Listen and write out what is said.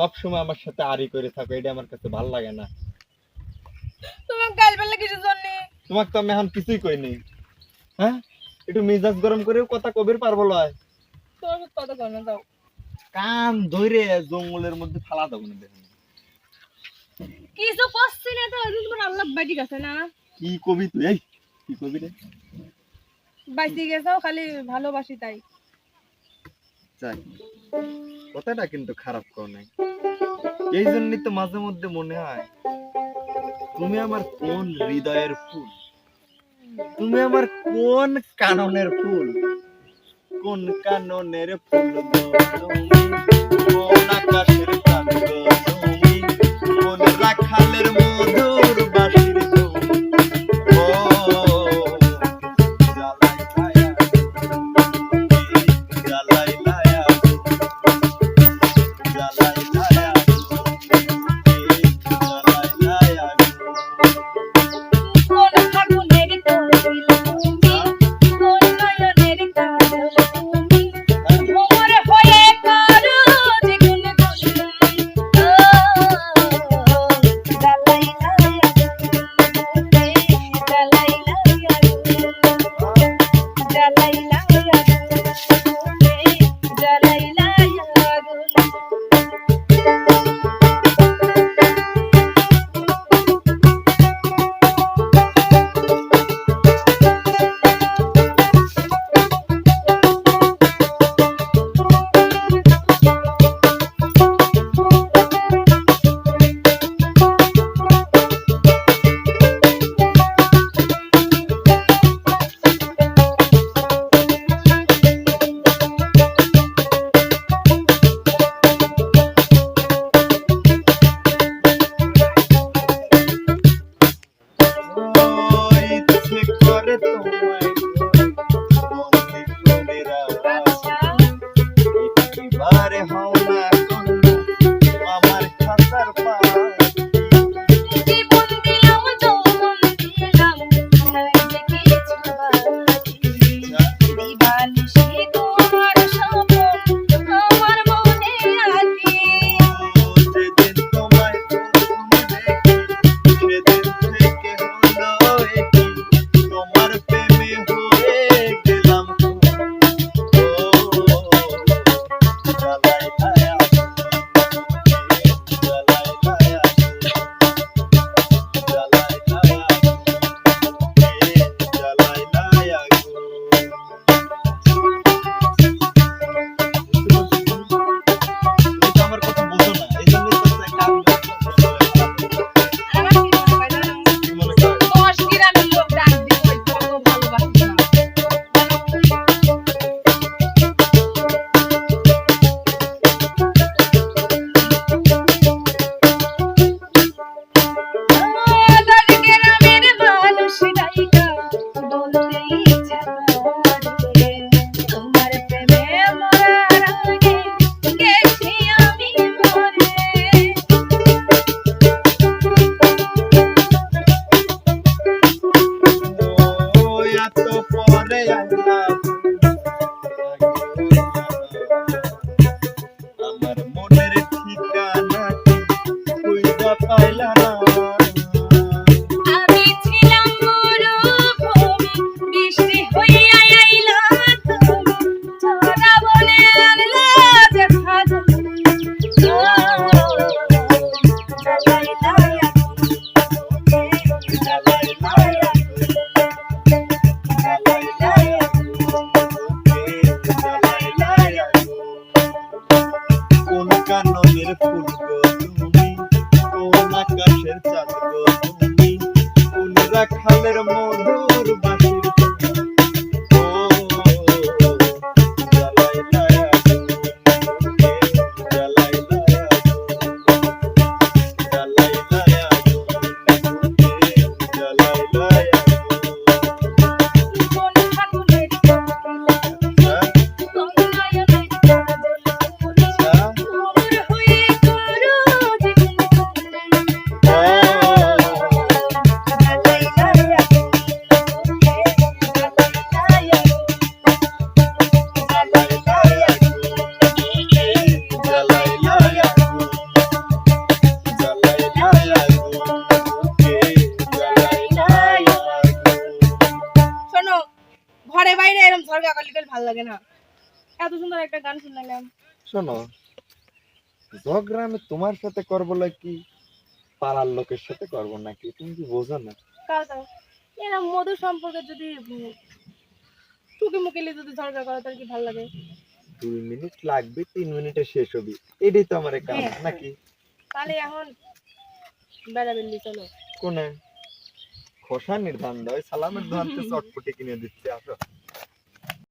সব সময় আমার সাথে আড়ি করে থাকো এটা আমার কাছে ভালো লাগে না। তোমার গাল বেলা কিছু জন্য? তোমাকে তো আমি এখন কিছুই কইনি হ্যাঁ? একটু মেজাজ গরম করেও কথা কবির পারব লয় তোমার সাথে কথা কর না দাও কান ধরে জঙ্গলের মধ্যে ফালা দেবো না। দেখুন কিছু করছি না তো জন্য তোমার আল্লাহ বাড়ি গেছে না? কি কবি তুই? এই কি কবি রে? বাইসে গেছো খালি ভালোবাসি তাই। যাই। কথাটা কিন্তু খারাপ কর নাই। এই জন্যই তো মাঝে মধ্যে মনে হয়, তুমি আমার কোন হৃদয়ের ফুল? তুমি আমার কোন কাননের ফুল? কোন কাননের ফুল মধুর? কাননের ফুল গো তুমি কোন আকাশের চাঁদ গো তুমি। কোন রাখালের মধু ঝগড়া করলে গেলে ভালো লাগে না। এত সুন্দর একটা গান শুনলাম। শোনো ঝগড়া আমি তোমার সাথে করব কি? পাড়ার লোকের সাথে করব নাকি? তুমি কি বোঝো না? এরা মধুর সম্পর্কে যদি টুকি মুকিলে যদি ঝগড়া করে তাহলে কি ভালো লাগে? দুই মিনিট লাগবে তিন মিনিটে শেষ হবে। এটাই তো আমার কাজ হ্যাঁ। নাকি? তাহলে এখন বেড়াবেলি চলো। কোনে? খোসা নির্ধারণ দেয় সালামের ধান তো চটপটি কিনে দিচ্ছে আসো।